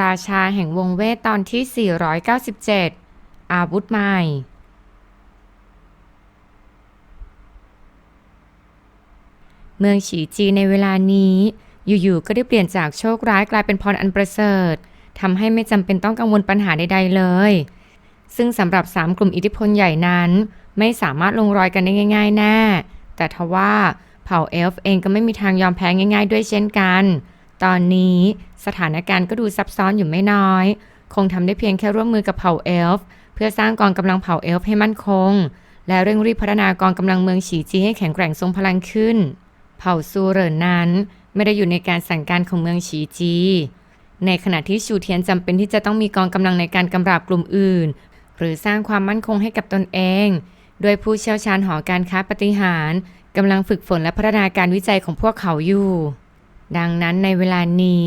ราชาแห่งวงเวทตอนที่ 497 อาวุธใหม่ เมืองฉีจีในเวลานี้ อยู่ๆ ก็ได้เปลี่ยนจากโชคร้ายกลายเป็นพรอันประเสริฐทำให้ไม่จำเป็นต้องกังวลปัญหาใดๆเลย ซึ่งสำหรับ 3 กลุ่มอิทธิพลใหญ่นั้น ไม่สามารถลงรอยกันได้ง่าย ๆ แน่ แต่ทว่าเผ่าเอลฟ์เองก็ไม่มีทางยอมแพ้ง่าย ๆ ด้วยเช่นกัน ตอนนี้ สถานการณ์ก็ดูซับซ้อนอยู่ไม่น้อย คงทำได้เพียงแค่ร่วมมือกับเผ่าเอลฟ์เพื่อสร้างกองกำลังเผ่าเอลฟ์ให้มั่นคง และเร่งรีบพัฒนากองกำลังเมืองฉีจีให้แข็งแกร่งทรงพลังขึ้น เผ่าซูเหรินนั้น ไม่ได้อยู่ในการสั่งการของเมืองฉีจี ในขณะที่ชูเทียนจำเป็นที่จะต้องมีกองกำลังในการกำราบกลุ่มอื่น หรือสร้างความมั่นคงให้กับตนเองด้วยผู้เชี่ยวชาญหอการค้าปฏิหารกำลังฝึกฝนและพัฒนาการวิจัยของพวกเขาอยู่ ดังนั้นในเวลานี้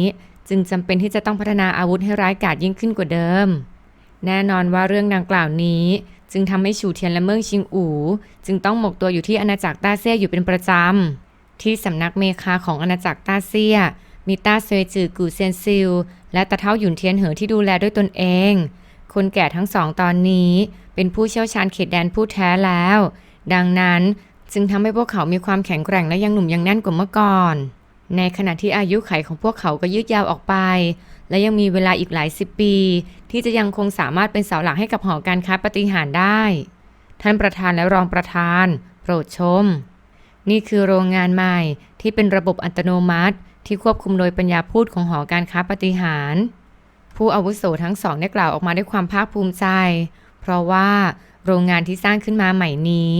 จึงจำเป็นที่จะต้องพัฒนาอาวุธให้ร้ายกาจยิ่งขึ้นกว่าเดิม แน่นอนว่าเรื่องดังกล่าวนี้ จึงทำให้ชูเทียนและเมืองชิงอูจึงต้องหมกตัวอยู่ที่อาณาจักรต้าเซี่ยอยู่เป็นประจำ ที่สำนักเมคาของอาณาจักรต้าเซียมีต้าเซยจือกูเซียนซิล และตะเท่าหยุนเทียนเหอที่ดูแลด้วยตนเอง คนแก่ทั้งสองตอนนี้ เป็นผู้เชี่ยวชาญเขตแดนผู้แท้แล้ว ดังนั้นจึงทำให้พวกเขามีความแข็งแกร่งและยังหนุ่มยังแน่นกว่าเมื่อก่อน ในขณะที่อายุไขของพวกเขาก็ยืดยาวออกไป และยังมีเวลาอีกหลายสิบปี ที่จะยังคงสามารถเป็นเสาหลักให้กับหอการค้าปฏิหารได้ ท่านประธานและรองประธาน โปรดชม นี่คือโรงงานใหม่ที่เป็นระบบอัตโนมัติ ที่ควบคุมโดยปัญญาพูดของหอการค้าปฏิหารผู้อาวุโสทั้งสองได้กล่าวออกมาด้วยความภาคภูมิใจ เพราะว่าโรงงานที่สร้างขึ้นมาใหม่นี้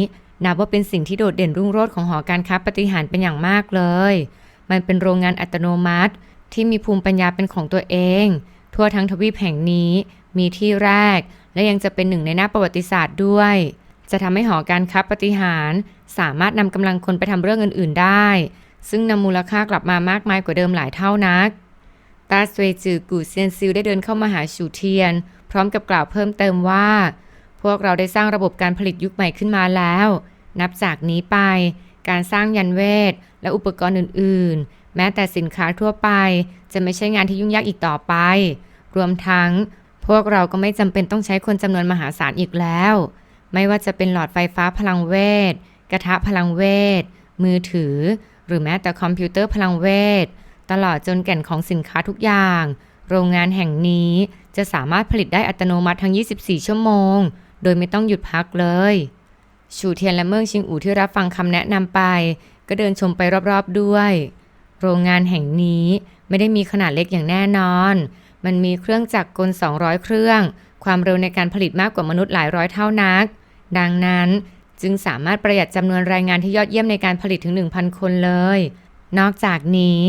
นับว่าเป็นสิ่งที่โดดเด่นรุ่งโรจน์ของหอการค้าปฏิหารเป็นอย่างมากเลย มันเป็นโรงงานอัตโนมัติ ที่มีภูมิปัญญาเป็นของตัวเอง ทั่วทั้งทวีปแห่งนี้มีที่แรก และยังจะเป็นหนึ่งในหน้าประวัติศาสตร์ด้วย จะทำให้หอการค้าปฏิหารสามารถนำกำลังคนไปทำเรื่องอื่น ๆ ได้ ซึ่งนำมูลค่ากลับมามากมายกว่าเดิมหลายเท่านักตาสเวจือกูเซียนซิลได้เดินเข้ามาหาชูเทียน พร้อมกับกล่าวเพิ่มเติมว่า พวกเราได้สร้างระบบการผลิตยุคใหม่ขึ้นมาแล้ว นับจากนี้ไป การสร้างยันเวท และอุปกรณ์อื่น ๆ แม้แต่สินค้าทั่วไป จะไม่ใช่งานที่ยุ่งยากอีกต่อไป รวมทั้ง พวกเราก็ไม่จำเป็นต้องใช้คนจำนวนมหาศาลอีกแล้ว ไม่ว่าจะเป็นหลอดไฟฟ้าพลังเวท กระทะพลังเวท มือถือ หรือแม้แต่คอมพิวเตอร์พลังเวท ตลอดจนแก่นของสินค้าทุกอย่าง โรงงานแห่งนี้จะสามารถผลิตได้อัตโนมัติทั้ง 24 ชั่วโมง โดยไม่ต้องหยุดพักเลย ชูเทียนและเมืองชิงอู่ที่รับฟังคำแนะนำไป ก็เดินชมไปรอบๆด้วย โรงงานแห่งนี้ไม่ได้มีขนาดเล็กอย่างแน่นอน มันมีเครื่องจักรกล 200 เครื่อง ความเร็วในการผลิตมากกว่ามนุษย์หลายร้อยเท่านัก ดังนั้นจึงสามารถประหยัดจำนวนแรงงานที่ยอดเยี่ยมในการผลิตถึง 1,000 คนเลย นอกจากนี้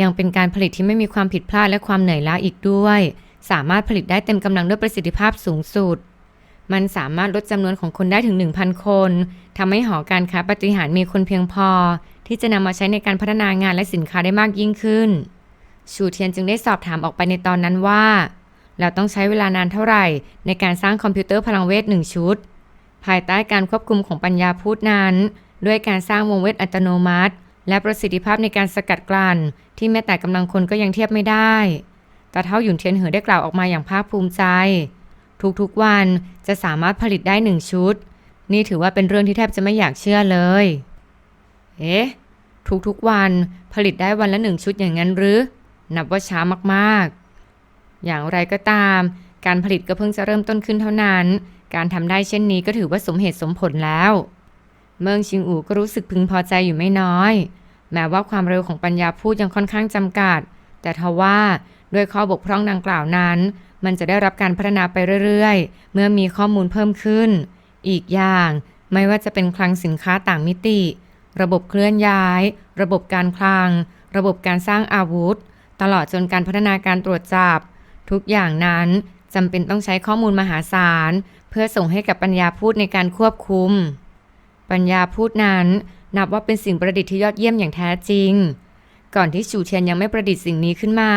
ยังเป็นการผลิตที่ไม่มีความผิดพลาดและความเหนื่อยล้าอีกด้วย สามารถผลิตได้เต็มกำลังด้วยประสิทธิภาพสูงสุด มันสามารถลดจำนวนของคนได้ถึง 1,000 คนทำให้หอการค้าปฏิหารมีคนเพียงพอ ที่จะนำมาใช้ในการพัฒนางานและสินค้าได้มากยิ่งขึ้น ชูเทียนจึงได้สอบถามออกไปในตอนนั้นว่า เราต้องใช้เวลานานเท่าไหร่ ในการสร้างคอมพิวเตอร์พลังเวทหนึ่งชุด ภายใต้การควบคุมของปัญญาพูดนั้น ด้วยการสร้างวงเวทอัตโนมัติ และประสิทธิภาพในการสกัดกลั่น ที่แม้แต่กำลังคนก็ยังเทียบไม่ได้ตาเท่าหยุนเทียนเหอได้กล่าวออกมาอย่างภาคภูมิใจ ทุกๆวันจะสามารถผลิตได้หนึ่งชุด นี่ถือว่าเป็นเรื่องที่แทบจะไม่อยากเชื่อเลย เอ๊ะ ทุกๆวันผลิตได้วันละหนึ่งชุดอย่างนั้นหรือ นับว่าช้ามากๆ อย่างไรก็ตาม การผลิตก็เพิ่งจะเริ่มต้นขึ้นเท่านั้น การทำได้เช่นนี้ก็ถือว่าสมเหตุสมผลแล้ว เมืองชิงอูก็รู้สึกพึงพอใจอยู่ไม่น้อย แม้ว่าความเร็วของปัญญาพูดยังค่อนข้างจำกัด แต่ทว่าด้วยข้อบกพร่องดังกล่าวนั้น มันจะได้รับการพัฒนาไปเรื่อยๆ เมื่อมีข้อมูลเพิ่มขึ้น อีกอย่างไม่ว่าจะเป็นคลังสินค้าต่างมิติ ระบบเคลื่อนย้าย ระบบการคลัง ระบบการสร้างอาวุธ ตลอดจนการพัฒนาการตรวจจับ ทุกอย่างนั้นจำเป็นต้องใช้ข้อมูลมหาศาล เพื่อส่งให้กับปัญญาพูดในการควบคุม ปัญญาพูดนั้นนับว่าเป็นสิ่งประดิษฐ์ที่ยอดเยี่ยมอย่างแท้จริง ก่อนที่ชูเทียนยังไม่ประดิษฐ์สิ่งนี้ขึ้นมา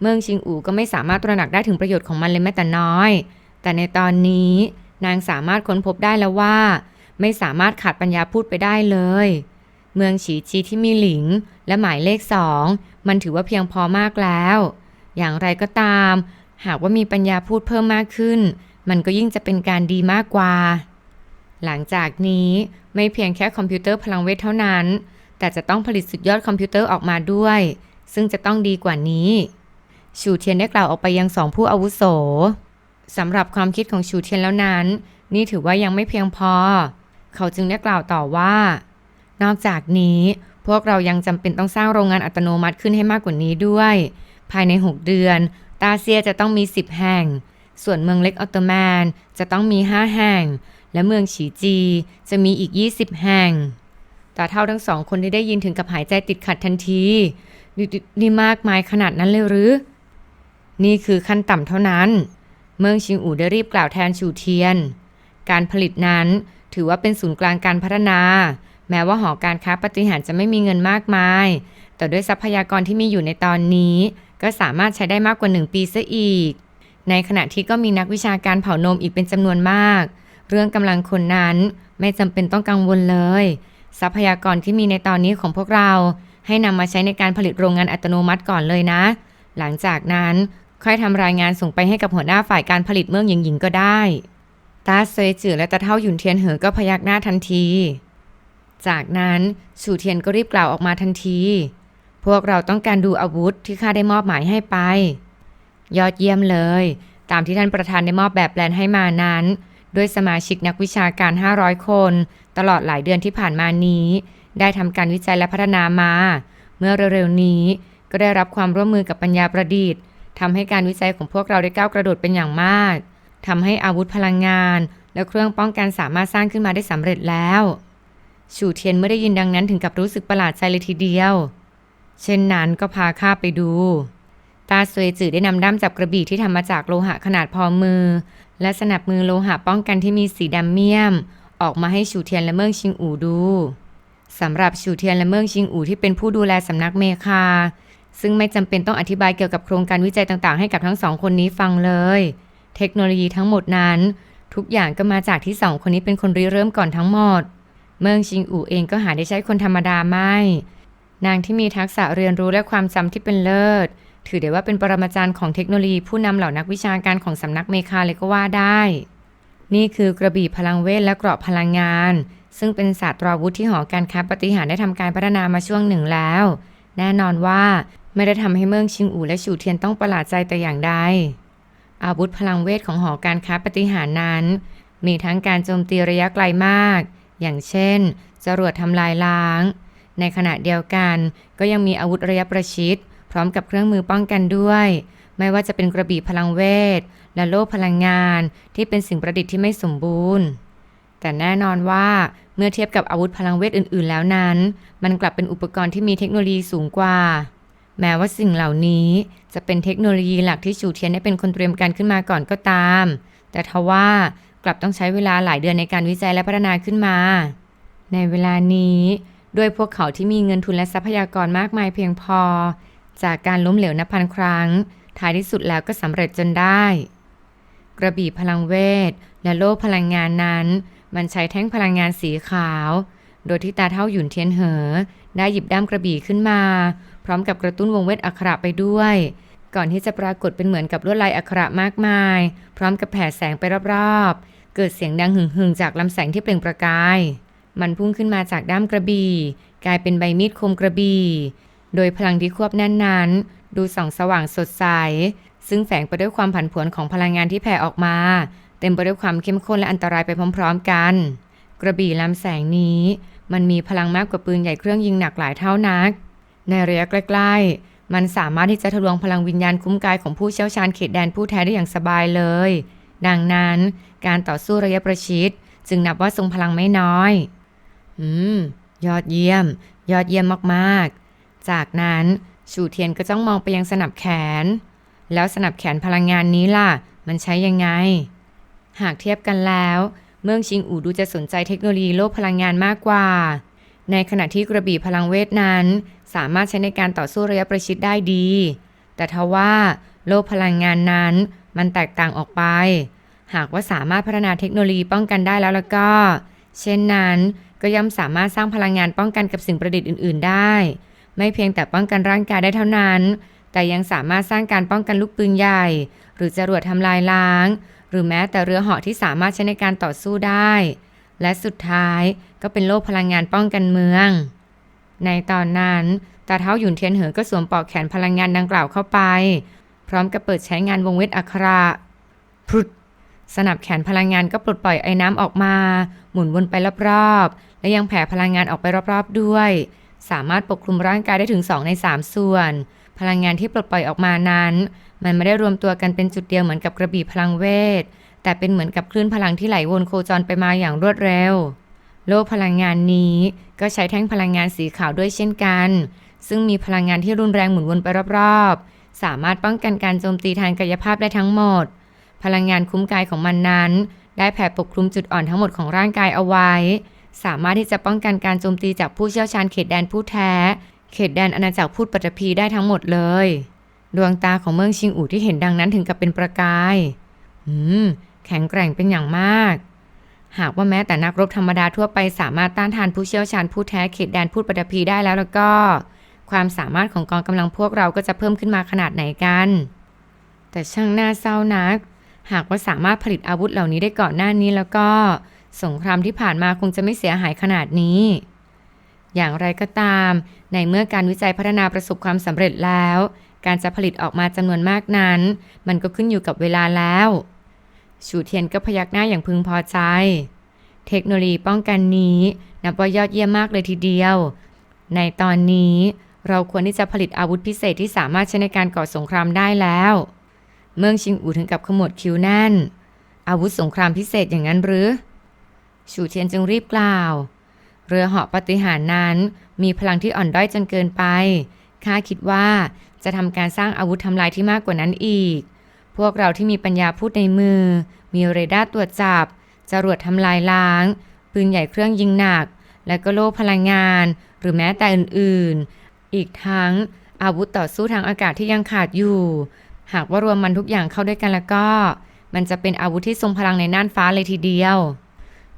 เมืองชิงอูก็ไม่สามารถตระหนักได้ถึงประโยชน์ของมันเลยแม้แต่น้อย แต่ในตอนนี้นางสามารถค้นพบได้แล้วว่า ไม่สามารถขาดปัญญาพูดไปได้เลย เมืองฉีชีที่มีหลิง และหมายเลขสองมันถือว่าเพียงพอมากแล้ว อย่างไรก็ตาม หากว่ามีปัญญาพูดเพิ่มมากขึ้น มันก็ยิ่งจะเป็นการดีมากกว่า หลังจากนี้ไม่เพียงแค่คอมพิวเตอร์พลังเวทเท่านั้น แต่จะต้องผลิตสุดยอดคอมพิวเตอร์ออกมาด้วย ซึ่งจะต้องดีกว่านี้ ชูเทียนได้กล่าวออกไปยังสองผู้อาวุโสสำหรับความคิดของชูเทียนแล้วนั้น นี่ถือว่ายังไม่เพียงพอ เขาจึงได้กล่าวต่อว่า นอกจากนี้พวกเรายังจำเป็นต้องสร้างโรงงานอัตโนมัติขึ้นให้มากกว่านี้ด้วย ภายใน 6 เดือน ตาเซียจะต้องมี 10 แห่ง ส่วนเมืองเล็กออตโตแมนจะต้องมี 5 แห่ง และเมืองฉีจีจะมีอีก 20 แห่งตาเท่าทั้งสองคนที่ได้ยินถึงกับหายใจติดขัดทันทีนนนี่มากมายขนาดนั้นเลยหรือ นี่คือขั้นต่ำเท่านั้น เมืองชิงอู่ได้รีบกล่าวแทนชูเทียน การผลิตนั้นถือว่าเป็นศูนย์กลางการพัฒนา แม้ว่าหอการค้าปฏิหารจะไม่มีเงินมากมาย แต่ด้วยทรัพยากรที่มีอยู่ในตอนนี้ ก็สามารถใช้ได้มากกว่า 1 ปีซะอีก ในขณะที่ก็มีนักวิชาการเผานมอีกเป็นจำนวนมาก เรื่องกำลังคนนั้นไม่จำเป็นต้องกังวลเลย ทรัพยากรที่มีในตอนนี้ของพวกเรา ให้นำมาใช้ในการผลิตโรงงานอัตโนมัติก่อนเลยนะ หลังจากนั้นค่อยทำรายงานส่งไปให้กับหัวหน้าฝ่ายการผลิตเมืองหญิงหญิงก็ได้ตาเซยจือและตาเท่าหยุนเทียนเหอก็พยักหน้าทันที จากนั้นฉูเทียนก็รีบกล่าวออกมาทันที พวกเราต้องการดูอาวุธที่ข้าได้มอบหมายให้ไป ยอดเยี่ยมเลย ตามที่ท่านประธานได้มอบแบบแปลนให้มานั้น ด้วยสมาชิกนักวิชาการ 500 คน ตลอดหลายเดือนที่ผ่านมานี้ ได้ทำการวิจัยและพัฒนามา เมื่อเร็วๆนี้ ก็ได้รับความร่วมมือกับปัญญาประดิษฐ์ทำให้การวิจัยของพวกเราได้ก้าวกระโดดเป็นอย่างมากทำให้อาวุธพลังงาน และเครื่องป้องกันสามารถสร้างขึ้นมาได้สำเร็จแล้วชูเทียนเมื่อได้ยินดังนั้นถึงกับรู้สึกประหลาดใจเลยทีเดียว เช่นนั้นก็พาข้าไปดู ตาสวยจืดได้นำด้ามจับกระบี่ที่ทำมาจากโลหะขนาดพอมือ และสนับมือโลหะป้องกันที่มีสีดำเมียม ออกมาให้ชูเทียนและเมิงชิงอูดูสำหรับชูเทียนและเมิงชิงอูที่เป็นผู้ดูแลสำนักเมคา ซึ่งไม่จำเป็นต้องอธิบายเกี่ยวกับโครงการวิจัยต่างๆ ให้กับทั้งสองคนนี้ฟังเลย เทคโนโลยีทั้งหมดนั้น ทุกอย่างก็มาจากที่สองคนนี้เป็นคนริเริ่มก่อนทั้งหมด เมืองชิงอูเองก็หาได้ใช้คนธรรมดาไม่ นางที่มีทักษะเรียนรู้และความจำที่เป็นเลิศ ถือได้ว่าเป็นปรมาจารย์ของเทคโนโลยีผู้นำเหล่านักวิชาการของสำนักเมคาเลยก็ว่าได้ นี่คือกระบี่พลังเวทและเกราะพลังงาน ซึ่งเป็นศาสตราวุธที่หอการค้าปฏิหารได้ทำการพัฒนามาช่วงหนึ่งแล้ว แน่นอนว่า ไม่ได้ทำให้เมืองชิงอูและฉูเทียนต้องประหลาดใจแต่อย่างใด อาวุธพลังเวทของหอการค้าปฏิหารนั้น มีทั้งการโจมตีระยะไกลมาก อย่างเช่น จรวดทำลายล้าง ในขณะเดียวกันก็ยังมีอาวุธระยะประชิด พร้อมกับเครื่องมือป้องกันด้วย ไม่ว่าจะเป็นกระบี่พลังเวท และโล่พลังงานที่เป็นสิ่งประดิษฐ์ที่ไม่สมบูรณ์ แต่แน่นอนว่าเมื่อเทียบกับอาวุธพลังเวทอื่น ๆ แล้วนั้น มันกลับเป็นอุปกรณ์ที่มีเทคโนโลยีสูงกว่า แม้ว่าสิ่งเหล่านี้จะเป็นเทคโนโลยีหลักที่ชูเทียนได้เป็นคนเตรียมการขึ้นมาก่อนก็ตาม แต่ทว่ากลับต้องใช้เวลาหลายเดือนในการวิจัยและพัฒนาขึ้นมา ในเวลานี้ด้วยพวกเขาที่มีเงินทุนและทรัพยากรมากมายเพียงพอ จากการล้มเหลวนับพันครั้ง ท้ายที่สุดแล้วก็สำเร็จจนได้ กระบี่พลังเวท และโล่พลังงานนั้น มันใช้แท่งพลังงานสีขาว โดยที่ตาเท่าหยุนเทียนเหอ ได้หยิบด้ามกระบี่ขึ้นมา พร้อมกับกระตุ้นวงเวทอักขระไปด้วย ก่อนที่จะปรากฏเป็นเหมือนกับลวดลายอักขระมากมาย พร้อมกับแผ่แสงไปรอบๆ เกิดเสียงดังหึ่งๆจากลำแสงที่เปล่งประกาย มันพุ่งขึ้นมาจากด้ามกระบี่กลายเป็นใบมีดคมกระบี่โดยพลังที่ควบแน่นนั้น ดูส่องสว่างสดใส ซึ่งแฝงไปด้วยความผันผวนของพลังงานที่แผ่ออกมา เต็มไปด้วยความเข้มข้นและอันตรายไปพร้อม ๆ กัน กระบี่ลำแสงนี้ มันมีพลังมากกว่าปืนใหญ่เครื่องยิงหนักหลายเท่านัก ในระยะใกล้ๆ มันสามารถที่จะทะลวงพลังวิญญาณคุ้มกายของผู้เชี่ยวชาญเขตแดนผู้แท้ได้อย่างสบายเลย ดังนั้นการต่อสู้ระยะประชิดจึงนับว่าทรงพลังไม่น้อย อืม ยอดเยี่ยม ยอดเยี่ยมมากๆ จากนั้นชูเทียนก็จ้องมองไปยังสนับแขน แล้วสนับแขนพลังงานนี้ล่ะ มันใช้ยังไง หากเทียบกันแล้ว เมืองชิงอูดูจะสนใจเทคโนโลยีโลกพลังงานมากกว่า ในขณะที่กระบี่พลังเวทนั้น สามารถใช้ในการต่อสู้ระยะประชิดได้ดี แต่ทว่าโลกพลังงานนั้นมันแตกต่างออกไป หากว่าสามารถพัฒนาเทคโนโลยีป้องกันได้แล้วแล้วก็ เช่นนั้นก็ย่อมสามารถสร้างพลังงานป้องกันกับสิ่งประดิษฐ์อื่น ๆ ได้ ไม่เพียงแต่ป้องกันร่างกายได้เท่านั้น แต่ยังสามารถสร้างการป้องกันลูกปืนใหญ่ หรือจรวดทำลายล้าง หรือแม้แต่เรือเหาะที่สามารถใช้ในการต่อสู้ได้ และสุดท้ายก็เป็นโล่พลังงานป้องกันเมือง ในตอนนั้นตาเท้าหยุนเทียนเหอก็สวมปลอกแขนพลังงานดังกล่าวเข้าไป พร้อมกับเปิดใช้งานวงเวทอัคราพรุดสนับแขนพลังงานก็ปลดปล่อยไอ้น้ำออกมา หมุนวนไปรอบๆ และยังแผ่พลังงานออกไปรอบๆด้วย สามารถปกคลุมร่างกายได้ถึง 2 ใน 3 ส่วน พลังงานที่ปลดปล่อยออกมานั้น มันไม่ได้รวมตัวกันเป็นจุดเดียวเหมือนกับกระบี่พลังเวท แต่เป็นเหมือนกับคลื่นพลังที่ไหลวนโคจรไปมาอย่างรวดเร็ว โลกพลังงานนี้ก็ใช้แท่งพลังงานสีขาวด้วยเช่นกัน ซึ่งมีพลังงานที่รุนแรงหมุนวนไปรอบๆ สามารถป้องกันการโจมตีทางกายภาพได้ทั้งหมด พลังงานคุ้มกายของมันนั้น ได้แผ่ปกคลุมจุดอ่อนทั้งหมดของร่างกายเอาไว้ สามารถที่จะป้องกันการโจมตีจากผู้เชี่ยวชาญเขตแดนผู้แท้ เขตแดนอาณาจักรพูดปัตตภีได้ทั้งหมดเลย ดวงตาของเมืองชิงอู่ที่เห็นดังนั้นถึงกับเป็นประกาย อืม แข็งแกร่งเป็นอย่างมาก หากว่าแม้แต่นักรบธรรมดาทั่วไปสามารถต้านทานผู้เชี่ยวชาญผู้แท้เขตแดนพูดปัตตภีได้แล้วแล้วก็ ความสามารถของกองกำลังพวกเราก็จะเพิ่มขึ้นมาขนาดไหนกัน แต่ช่างน่าเศร้านัก หากว่าสามารถผลิตอาวุธเหล่านี้ได้ก่อนหน้านี้แล้วก็ สงครามที่ผ่านมาคงจะไม่เสียหายขนาดนี้อย่างไรก็ตาม ในเมื่อการวิจัยพัฒนาประสบความสำเร็จแล้ว การจะผลิตออกมาจำนวนมากนั้น มันก็ขึ้นอยู่กับเวลาแล้ว ชูเทียนก็พยักหน้าอย่างพึงพอใจ เทคโนโลยีป้องกันนี้นับว่ายอดเยี่ยมมากเลยทีเดียว ในตอนนี้เราควรที่จะผลิตอาวุธพิเศษที่สามารถใช้ในการก่อสงครามได้แล้ว เมืองชิงอูถึงกับขมวดคิ้วแน่น อาวุธสงครามพิเศษอย่างนั้นหรือ ชูเทียนจึงรีบกล่าว เรือเหาะปฏิหารนั้นมีพลังที่อ่อนด้อยจนเกินไป ข้าคิดว่าจะทำการสร้างอาวุธทำลายที่มากกว่านั้นอีก พวกเราที่มีปัญญาพูดในมือ มีเรดาร์ตรวจจับ จรวดทำลายล้าง ปืนใหญ่เครื่องยิงหนัก และก็โล่พลังงาน หรือแม้แต่อื่นๆ อีกทั้งอาวุธต่อสู้ทางอากาศที่ยังขาดอยู่ หากว่ารวมมันทุกอย่างเข้าด้วยกันแล้วก็ มันจะเป็นอาวุธที่ทรงพลังในน่านฟ้าเลยทีเดียว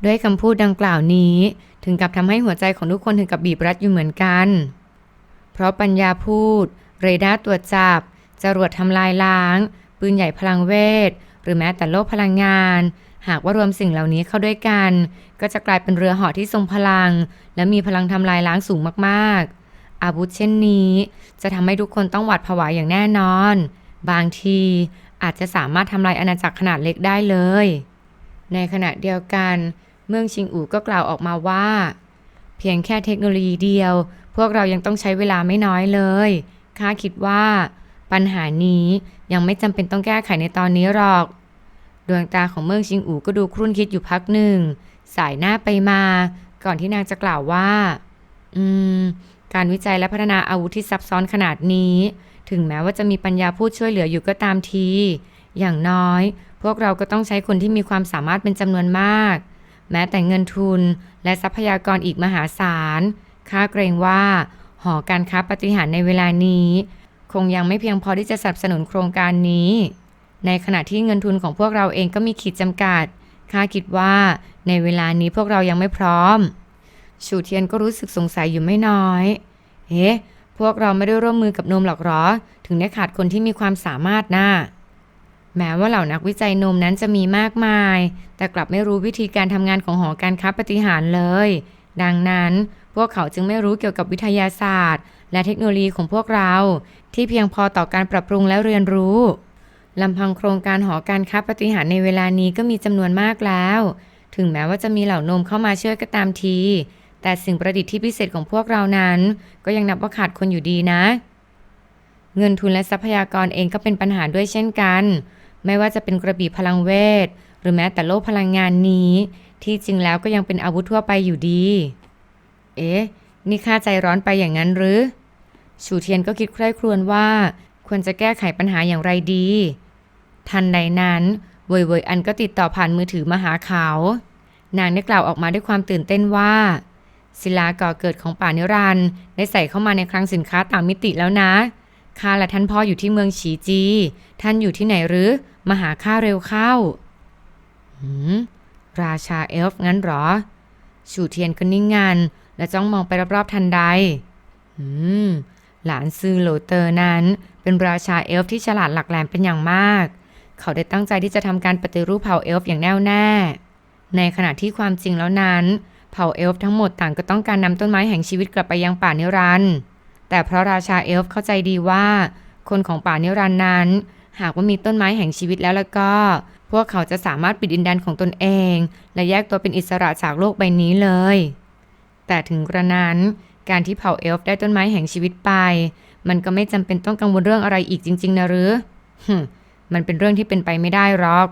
ด้วยคำพูดดังกล่าวนี้ ถึงกับทำให้หัวใจของทุกคนถึงกับบีบรัดอยู่เหมือนกัน เพราะปัญญาพูด เรดาร์ตรวจจับจรวดทำลายล้าง ปืนใหญ่พลังเวท หรือแม้แต่โลกพลังงาน หากว่ารวมสิ่งเหล่านี้เข้าด้วยกัน ก็จะกลายเป็นเรือเหาะที่ทรงพลัง และมีพลังทำลายล้างสูงมากๆ อาวุธเช่นนี้ จะทำให้ทุกคนต้องหวาดผวาอย่างแน่นอน บางทีอาจจะสามารถทำลายอาณาจักรขนาดเล็กได้เลย ในขณะเดียวกัน เมืองชิงอูก็กล่าวออกมาว่า เพียงแค่เทคโนโลยีเดียว พวกเรายังต้องใช้เวลาไม่น้อยเลยข้าคิดว่า ปัญหานี้ ยังไม่จำเป็นต้องแก้ไขในตอนนี้หรอก ดวงตาของเมืองชิงอูก็ดูครุ่นคิดอยู่พักหนึ่ง สายหน้าไปมา ก่อนที่นางจะกล่าวว่า อืม การวิจัยและพัฒนาอาวุธที่ซับซ้อนขนาดนี้ ถึงแม้ว่าจะมีปัญญาพูดช่วยเหลืออยู่ก็ตามที อย่างน้อย พวกเราก็ต้องใช้คนที่มีความสามารถเป็นจำนวนมาก แม้แต่เงินทุนและทรัพยากรอีกมหาศาลข้าเกรงว่า หอการค้าปฏิหารในเวลานี้ คงยังไม่เพียงพอที่จะสนับสนุนโครงการนี้ ในขณะที่เงินทุนของพวกเราเองก็มีขีดจำกัดข้าคิดว่าในเวลานี้พวกเรายังไม่พร้อม ชูเทียนก็รู้สึกสงสัยอยู่ไม่น้อยเอ๊ะพวกเราไม่ได้ร่วมมือกับนมหรอกหรอ ถึงได้ขาดคนที่มีความสามารถน่ะแม้ว่าเหล่านักวิจัยนมนั้นจะมีมากมาย แต่กลับไม่รู้วิธีการทำงานของหอการค้าปฏิหารเลย ดังนั้นพวกเขาจึงไม่รู้เกี่ยวกับวิทยาศาสตร์ และเทคโนโลยีของพวกเรา ที่เพียงพอต่อการปรับปรุงและเรียนรู้ลำพังโครงการหอการค้าปฏิหารในเวลานี้ก็มีจำนวนมากแล้ว ถึงแม้ว่าจะมีเหล่านมเข้ามาช่วยก็ตามที แต่สิ่งประดิษฐ์ที่พิเศษของพวกเรานั้น ก็ยังนับว่าขาดคนอยู่ดีนะ เงินทุนและทรัพยากรเองก็เป็นปัญหาด้วยเช่นกัน ไม่ว่าจะเป็นกระบี่พลังเวท หรือแม้แต่โล่พลังงานนี้ ที่จริงแล้วก็ยังเป็นอาวุธทั่วไปอยู่ดี เอ๊ะ นี่ข้าใจร้อนไปอย่างนั้นหรือ ชูเทียนก็คิดใคร่ครวญว่า ควรจะแก้ไขปัญหาอย่างไรดี ทันใดนั้น เวยเวยอันก็ติดต่อผ่านมือถือมาหาเขา นางได้กล่าวออกมาด้วยความตื่นเต้นว่า ศิลาก่อเกิดของป่านิรันด์ได้ใส่เข้ามาในคลังสินค้าต่างมิติแล้วนะข้าและท่านพ่ออยู่ที่เมืองฉีจี ท่านอยู่ที่ไหนหรือ มาหาข้าเร็วเข้าหืมราชาเอลฟ์งั้นหรอ ชูเทียนก็นิ่งงัน และจ้องมองไปรอบๆทันใดหืม หลานซือโหลเตอร์นั้น เป็นราชาเอลฟ์ที่ฉลาดหลักแหลมเป็นอย่างมาก เขาได้ตั้งใจที่จะทำการปฏิรูปเผ่าเอลฟ์อย่างแน่วแน่ ในขณะที่ความจริงแล้วนั้น เผ่าเอลฟ์ทั้งหมดต่างก็ต้องการนำต้นไม้แห่งชีวิตกลับไปยังป่านิรันด์แต่เพราะราชาเอลฟ์เข้าใจดีว่า คนของป่านิรันด์นั้น หากว่ามีต้นไม้แห่งชีวิตแล้วแล้วก็ พวกเขาจะสามารถปิดดินแดนของตนเอง และแยกตัวเป็นอิสระจากโลกใบนี้เลย แต่ถึงกระนั้นการที่เผ่าเอลฟ์ได้ต้นไม้แห่งชีวิตไป มันก็ไม่จำเป็นต้องกังวลเรื่องอะไรอีกจริง ๆ นะหรือหึมันเป็นเรื่องที่เป็นไปไม่ได้หรอก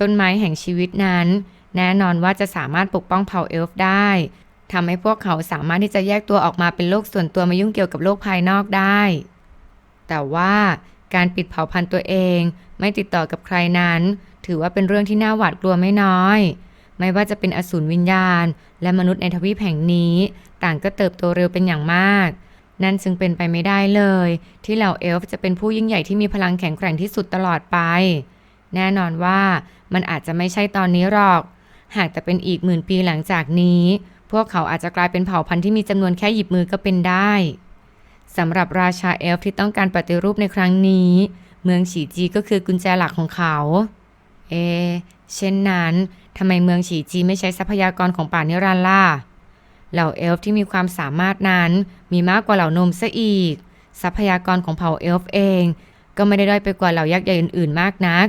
ต้นไม้แห่งชีวิตนั้น แน่นอนว่าจะสามารถปกป้องเผ่าเอลฟ์ได้ทำให้พวกเขาสามารถที่จะแยกตัวออกมาเป็นโลกส่วนตัวมายุ่งเกี่ยวกับโลกภายนอกได้ แต่ว่าการปิดเผ่าพันธุ์ตัวเอง ไม่ติดต่อกับใครนั้น ถือว่าเป็นเรื่องที่น่าหวาดกลัวไม่น้อย ไม่ว่าจะเป็นอสูรวิญญาณ และมนุษย์ในทวีปแห่งนี้ ต่างก็เติบโตเร็วเป็นอย่างมาก นั่นจึงเป็นไปไม่ได้เลย ที่เหล่าเอลฟ์จะเป็นผู้ยิ่งใหญ่ที่มีพลังแข็งแกร่งที่สุดตลอดไป แน่นอนว่ามันอาจจะไม่ใช่ตอนนี้หรอก หากแต่เป็นอีกหมื่นปีหลังจากนี้ พวกเขาอาจจะกลายเป็นเผ่าพันธุ์ที่มีจำนวนแค่หยิบมือก็เป็นได้สำหรับราชาเอลฟ์ที่ต้องการปฏิรูปในครั้งนี้ เมืองฉีจีก็คือกุญแจหลักของเขา เอ เช่นนั้น ทำไมเมืองฉีจีไม่ใช้ทรัพยากรของป่านิรันดร์ล่ะ เหล่าเอลฟ์ที่มีความสามารถนั้นมีมากกว่าเหล่านมซะอีก ทรัพยากรของเผ่าเอลฟ์เอง ก็ไม่ได้ด้อยไปกว่าเหล่ายักษ์ใหญ่อื่นๆ มากนัก